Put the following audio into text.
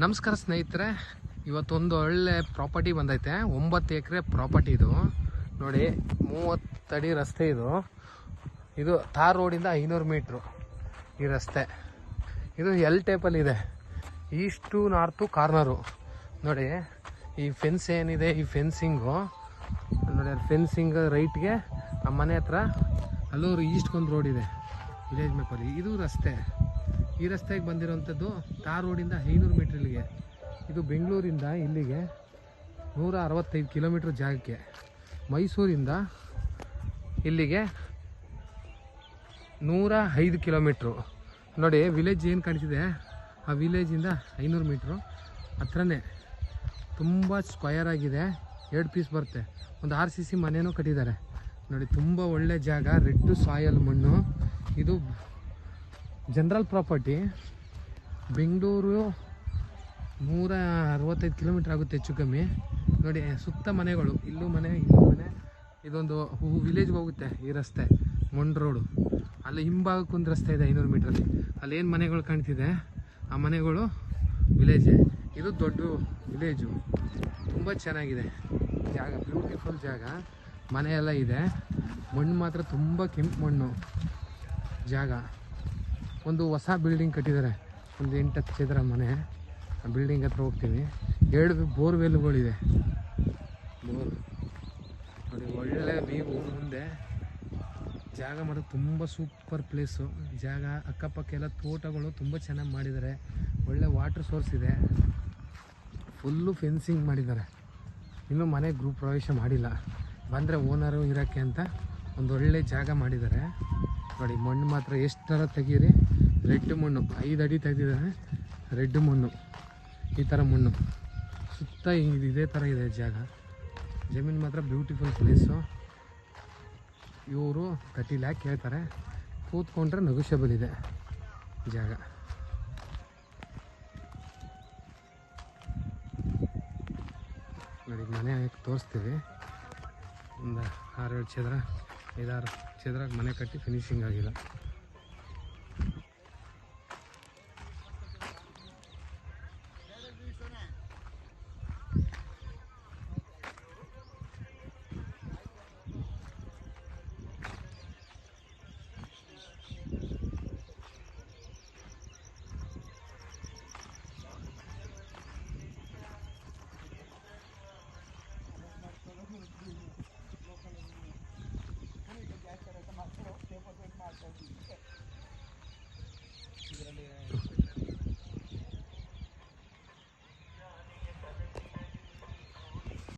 ನಮಸ್ಕಾರ ಸ್ನೇಹಿತರೆ, ಇವತ್ತೊಂದು ಒಳ್ಳೆ ಪ್ರಾಪರ್ಟಿ ಬಂದೈತೆ. ಒಂಬತ್ತು ಎಕರೆ ಪ್ರಾಪರ್ಟಿ ಇದು. ನೋಡಿ, ಮೂವತ್ತಡಿ ರಸ್ತೆ ಇದು. ಇದು ತಾರ್ ರೋಡಿಂದ ಐನೂರು ಮೀಟ್ರು ಈ ರಸ್ತೆ. ಇದು ಎಲ್ ಟೈಪಲ್ಲಿ ಇದೆ. ಈಸ್ಟು ನಾರ್ತು ಕಾರ್ನರು ನೋಡಿ, ಈ ಫೆನ್ಸ್ ಏನಿದೆ, ಈ ಫೆನ್ಸಿಂಗು ನೋಡಿ ಫೆನ್ಸಿಂಗ್ ರೈಟ್ಗೆ ನಮ್ಮ ಮನೆ ಹತ್ರ ಅಲ್ಲೂರು ಈಸ್ಟ್ಗೊಂದು ರೋಡ್ ಇದೆ. ವಿಲೇಜ್ ಮ್ಯಾಪಲ್ಲಿ ಇದು ರಸ್ತೆ. ಈ ರಸ್ತೆಗೆ ಬಂದಿರೋವಂಥದ್ದು ಟಾರ್ ರೋಡಿಂದ ಐನೂರು ಮೀಟ್ರ್ ಇಲ್ಲಿಗೆ. ಇದು ಬೆಂಗಳೂರಿಂದ ಇಲ್ಲಿಗೆ ನೂರ ಅರವತ್ತೈದು ಕಿಲೋಮೀಟ್ರ್ ಜಾಗಕ್ಕೆ. ಮೈಸೂರಿಂದ ಇಲ್ಲಿಗೆ ನೂರ ಐದು ಕಿಲೋಮೀಟ್ರು ನೋಡಿ ವಿಲೇಜ್ ಏನು ಕಾಣಿಸಿದೆ? ಆ ವಿಲೇಜಿಂದ ಐನೂರು ಮೀಟ್ರು ಹತ್ರನೇ ತುಂಬ ಸ್ಕ್ವಯರ್ ಆಗಿದೆ. ಎರಡು ಪೀಸ್ ಬರುತ್ತೆ. ಒಂದು ಆರ್ ಸಿ ಸಿ ಮನೆಯೂ ಕಟ್ಟಿದ್ದಾರೆ. ನೋಡಿ, ತುಂಬ ಒಳ್ಳೆ ಜಾಗ. ರೆಡ್ಡು ಸಾಯಲ್ ಮಣ್ಣು. ಇದು ಜನರಲ್ ಪ್ರಾಪರ್ಟಿ ಬೆಂಗಳೂರು ನೂರ ಅರವತ್ತೈದು ಕಿಲೋಮೀಟ್ರ್ ಆಗುತ್ತೆ ಹೆಚ್ಚು ಕಮ್ಮಿ. ನೋಡಿ ಸುತ್ತ ಮನೆಗಳು. ಇಲ್ಲೂ ಮನೆ ಇಲ್ಲೂ ಮನೆ. ಇದೊಂದು ವಿಲೇಜ್ಗೆ ಹೋಗುತ್ತೆ ಈ ರಸ್ತೆ ಮೊಂಡ್ ರೋಡು ಅಲ್ಲಿ ಹಿಂಭಾಗಕ್ಕೆ ಒಂದು ರಸ್ತೆ ಇದೆ ಐನೂರು ಮೀಟ್ರಲ್ಲಿ ಅಲ್ಲಿ. ಏನು ಮನೆಗಳು ಕಾಣ್ತಿದೆ? ಆ ಮನೆಗಳು ವಿಲೇಜೇ ಇದು ದೊಡ್ಡ ವಿಲೇಜು ತುಂಬ ಚೆನ್ನಾಗಿದೆ. ಜಾಗ ಬ್ಯೂಟಿಫುಲ್ ಜಾಗ. ಮನೆ ಎಲ್ಲ ಇದೆ. ಮಣ್ಣು ಮಾತ್ರ ತುಂಬ ಕೆಂಪು ಮಣ್ಣು ಜಾಗ. ಒಂದು ಹೊಸ ಬಿಲ್ಡಿಂಗ್ ಕಟ್ಟಿದ್ದಾರೆ ಒಂದು ಎಂಟು ಹತ್ತು ಚದರ ಮನೆ. ಆ ಬಿಲ್ಡಿಂಗ್ ಹತ್ರ ಹೋಗ್ತೀವಿ. ಎರಡು ಬೋರ್ವೆಲ್ಗಳಿದೆ ಬೋರ್ ನೋಡಿ, ಒಳ್ಳೆ ವ್ಯೂ ಮುಂದೆ. ಜಾಗ ಮಾಡೋದು ತುಂಬ ಸೂಪರ್ ಪ್ಲೇಸು ಜಾಗ ಅಕ್ಕಪಕ್ಕ ಎಲ್ಲ ತೋಟಗಳು ತುಂಬ ಚೆನ್ನಾಗಿ ಮಾಡಿದ್ದಾರೆ ಒಳ್ಳೆ ವಾಟರ್ ಸೋರ್ಸ್ ಇದೆ. ಫುಲ್ಲು ಫೆನ್ಸಿಂಗ್ ಮಾಡಿದ್ದಾರೆ ಇನ್ನೂ ಮನೆ ಗ್ರೂಪ್ ಪ್ರವೇಶ ಮಾಡಿಲ್ಲ. ಬಂದರೆ ಓನರು ಇರೋಕ್ಕೆ ಅಂತ ಒಂದು ಒಳ್ಳೆ ಜಾಗ ಮಾಡಿದ್ದಾರೆ. ನೋಡಿ, ಮಣ್ಣು ಮಾತ್ರ ಎಷ್ಟು ಥರ ತೆಗೀರಿ? ರೆಡ್ ಮಣ್ಣು, ಐದು ಅಡಿ ತೆಗೆದಿದ್ದಾರೆ ರೆಡ್ ಮಣ್ಣು, ಈ ಥರ ಮಣ್ಣು. ಸುತ್ತ ಇದೇ ಥರ ಇದೆ ಜಾಗ. ಜಮೀನು ಮಾತ್ರ ಬ್ಯೂಟಿಫುಲ್ ಪ್ಲೇಸು ಇವರು ತರ್ಟಿ ಲ್ಯಾಕ್ ಹೇಳ್ತಾರೆ? ಕೂತ್ಕೊಂಡ್ರೆ ನೆಗೋಷಿಯಬಲ್ ಇದೆ ಜಾಗ. ನೋಡಿ, ಮನೆ ತೋರಿಸ್ತೀವಿ? ಒಂದು ಆರೇಳು ಚದರ. ಐದಾರು ಚದ್ರಾಗ ಮನೆ ಕಟ್ಟಿ ಫಿನಿಶಿಂಗ್ ಆಗಿಲ್ಲ. Tuh,